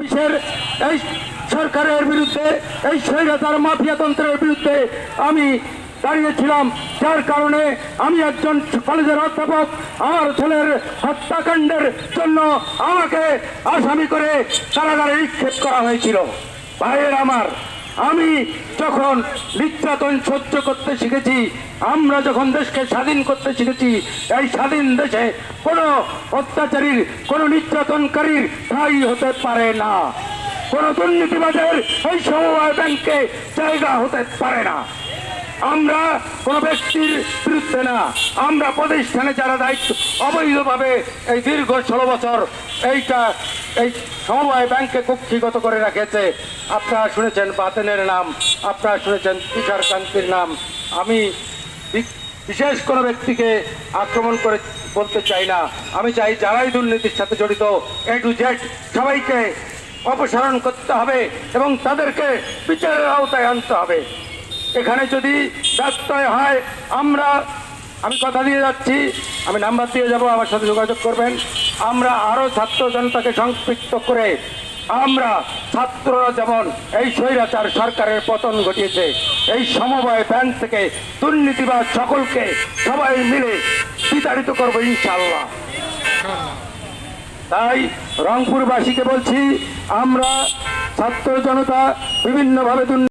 অফিসের এই সরকারের বিরুদ্ধে, এই স্বৈরাচার মাফিয়াতন্ত্রের বিরুদ্ধে আমি দাঁড়িয়েছিলাম। যার কারণে আমি একজন কলেজের অধ্যাপক, আমার ছেলের হত্যাকাণ্ডের জন্য আমাকে আসামি করে কারাগারে নিক্ষেপ করা হয়েছিল। ভাইয়ের আমার আমি যখন নির্যাতন সহ্য করতে শিখেছি, আমরা যখন দেশকে স্বাধীন করতে শিখেছি, এই স্বাধীন দেশে কোনো অত্যাচারীর, কোনো নির্যাতনকারীর ঠাই হতে পারে না। কোনো দুর্নীতিবাদের এই সমবায় ব্যাংকে জায়গা হতে পারে না। আমরা কোন ব্যক্তির বিরুদ্ধে না। আমরা প্রতিষ্ঠানে যারা দায়িত্ব অবৈধভাবে এই দীর্ঘ ষোলো বছর এইটা এই সমবায় ব্যাংকে কক্ষিগত করে রেখেছে। আপনারা শুনেছেন বাতেনের নাম, আপনারা শুনেছেন তুষার কান্তির নাম। আমি বিশেষ কোনো ব্যক্তিকে আক্রমণ করে বলতে চাই না। আমি চাই যারাই দুর্নীতির সাথে জড়িত এ টু জেড সবাইকে অপসারণ করতে হবে এবং তাদেরকে বিচারের আওতায় আনতে হবে। এখানে যদি ব্যত্যয় হয়, আমরা আমি কথা দিয়ে যাচ্ছি। আমি নাম্বার দিয়ে যাব, আমার সাথে যোগাযোগ করবেন। আমরা আরও ছাত্র জনতাকে সংপৃক্ত করে আমরা ছাত্ররা যেমন এই স্বৈরাচার সরকারের পতন ঘটিয়েছে, এই সমবায় ব্যাংক থেকে দুর্নীতিবাদ সকলকে সবাই মিলে বিতাড়িত করব ইনশাল্লাহ তাই রংপুরবাসীকে বলছি, আমরা ছাত্র জনতা বিভিন্নভাবে